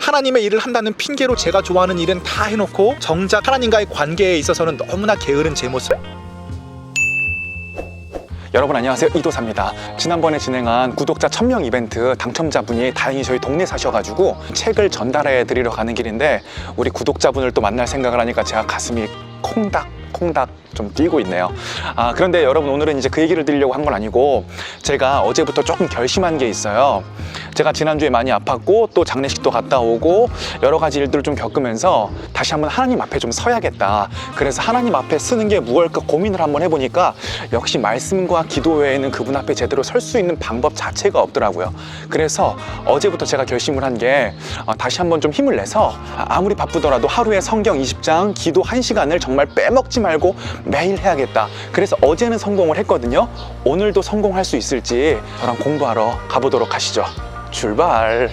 하나님의 일을 한다는 핑계로 제가 좋아하는 일은 다 해놓고 정작 하나님과의 관계에 있어서는 너무나 게으른 제 모습. 여러분 안녕하세요. 이도사입니다. 지난번에 진행한 구독자 1000명 이벤트 당첨자분이 다행히 저희 동네 사셔가지고 책을 전달해 드리러 가는 길인데 우리 구독자분을 또 만날 생각을 하니까 제가 가슴이 콩닥 콩닥 좀 뛰고 있네요. 아 그런데 여러분 오늘은 이제 그 얘기를 드리려고 한 건 아니고 제가 어제부터 조금 결심한 게 있어요. 제가 지난주에 많이 아팠고 또 장례식도 갔다 오고 여러 가지 일들을 좀 겪으면서 다시 한번 하나님 앞에 좀 서야겠다. 그래서 하나님 앞에 쓰는 게 무엇일까 고민을 한번 해보니까 역시 말씀과 기도 외에는 그분 앞에 제대로 설 수 있는 방법 자체가 없더라고요. 그래서 어제부터 제가 결심을 한 게 다시 한번 좀 힘을 내서 아무리 바쁘더라도 하루에 성경 20장 기도 1시간을 정말 빼먹지 말고 매일 해야겠다 그래서 어제는 성공을 했거든요 오늘도 성공할 수 있을지 저랑 공부하러 가보도록 하시죠 출발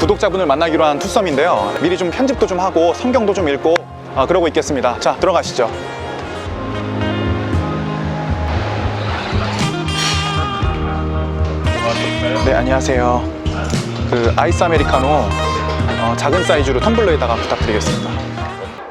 구독자분을 만나기로 한 투썸인데요. 미리 좀 편집도 좀 하고 성경도 좀 읽고 아, 그러고 있겠습니다. 자, 들어가시죠. 네, 안녕하세요. 그 아이스 아메리카노 어, 작은 사이즈로 텀블러에다가 부탁드리겠습니다.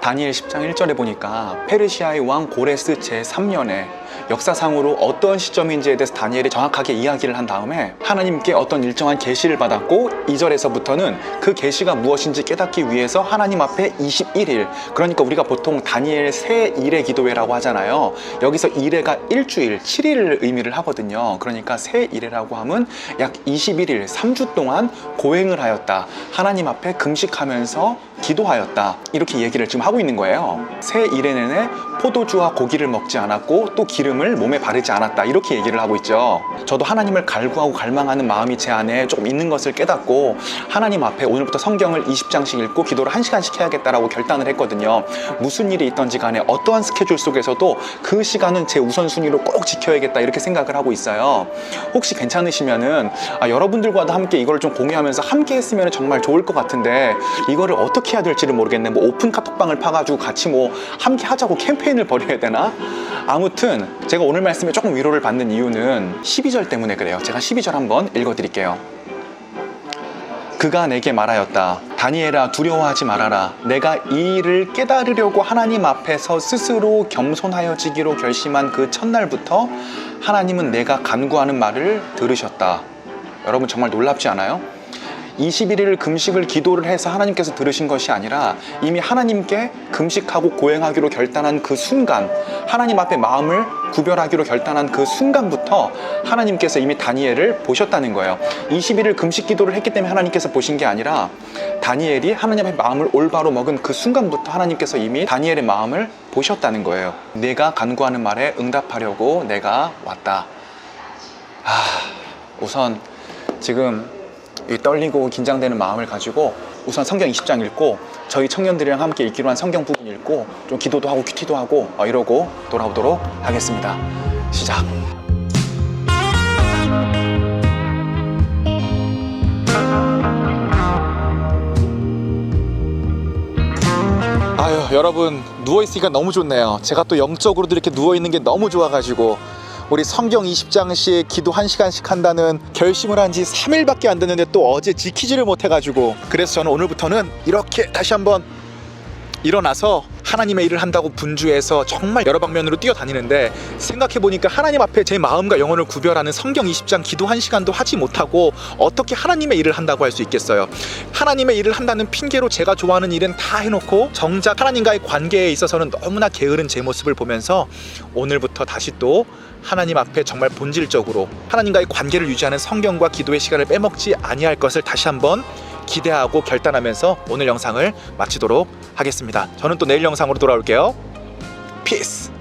다니엘 10장 1절에 보니까 페르시아의 왕 고레스 제3년에 역사상으로 어떤 시점인지에 대해서 다니엘이 정확하게 이야기를 한 다음에 하나님께 어떤 일정한 계시를 받았고 2절에서부터는 그 계시가 무엇인지 깨닫기 위해서 하나님 앞에 21일 그러니까 우리가 보통 다니엘 새 일의 기도회라고 하잖아요. 여기서 일회가 일주일 7일을 의미를 하거든요. 그러니까 새 일회라고 하면 약 21일 3주 동안 고행을 하였다. 하나님 앞에 금식하면서 기도하였다. 이렇게 얘기를 지금 하고 있는 거예요. 새 일회 내내 포도주와 고기를 먹지 않았고 또 기름을 몸에 바르지 않았다. 이렇게 얘기를 하고 있죠. 저도 하나님을 갈구하고 갈망하는 마음이 제 안에 조금 있는 것을 깨닫고 하나님 앞에 오늘부터 성경을 20장씩 읽고 기도를 1시간씩 해야겠다라고 결단을 했거든요. 무슨 일이 있던지 간에 어떠한 스케줄 속에서도 그 시간은 제 우선순위로 꼭 지켜야겠다. 이렇게 생각을 하고 있어요. 혹시 괜찮으시면은 아, 여러분들과도 함께 이걸 좀 공유하면서 함께 했으면 정말 좋을 것 같은데 이거를 어떻게 해야 될지를 모르겠네. 뭐 오픈 카톡방을 파가지고 같이 뭐 함께 하자고 캠페인 을 벌여야 되나 아무튼 제가 오늘 말씀에 조금 위로를 받는 이유는 12절 때문에 그래요 제가 12절 한번 읽어드릴게요 그가 내게 말하였다. 다니엘아 두려워하지 말아라. 내가 이 일을 깨달으려고 하나님 앞에서 스스로 겸손하여지기로 결심한 그 첫날부터 하나님은 내가 간구하는 말을 들으셨다. 여러분 정말 놀랍지 않아요? 21일 금식을 기도를 해서 하나님께서 들으신 것이 아니라 이미 하나님께 금식하고 고행하기로 결단한 그 순간 하나님 앞에 마음을 구별하기로 결단한 그 순간부터 하나님께서 이미 다니엘을 보셨다는 거예요. 21일 금식 기도를 했기 때문에 하나님께서 보신 게 아니라 다니엘이 하나님 앞에 마음을 올바로 먹은 그 순간부터 하나님께서 이미 다니엘의 마음을 보셨다는 거예요. 내가 간구하는 말에 응답하려고 내가 왔다. 아, 우선 지금 이 떨리고 긴장되는 마음을 가지고 우선 성경 20장 읽고 저희 청년들이랑 함께 읽기로 한 성경 부분 읽고 좀 기도도 하고 큐티도 하고 어, 이러고 돌아오도록 하겠습니다. 시작. 아유 여러분 누워있으니까 너무 좋네요 제가 또 영적으로도 이렇게 누워있는 게 너무 좋아가지고 우리 성경 20장씩 기도 1시간씩 한다는 결심을 한 지 3일밖에 안 됐는데 또 어제 지키지를 못해가지고 그래서 저는 오늘부터는 이렇게 다시 한번 일어나서 하나님의 일을 한다고 분주해서 정말 여러 방면으로 뛰어다니는데 생각해보니까 하나님 앞에 제 마음과 영혼을 구별하는 성경 20장 기도 1시간도 하지 못하고 어떻게 하나님의 일을 한다고 할 수 있겠어요? 하나님의 일을 한다는 핑계로 제가 좋아하는 일은 다 해놓고 정작 하나님과의 관계에 있어서는 너무나 게으른 제 모습을 보면서 오늘부터 다시 또 하나님 앞에 정말 본질적으로 하나님과의 관계를 유지하는 성경과 기도의 시간을 빼먹지 아니할 것을 다시 한번 기대하고 결단하면서 오늘 영상을 마치도록 하겠습니다. 저는 또 내일 영상으로 돌아올게요. 피스.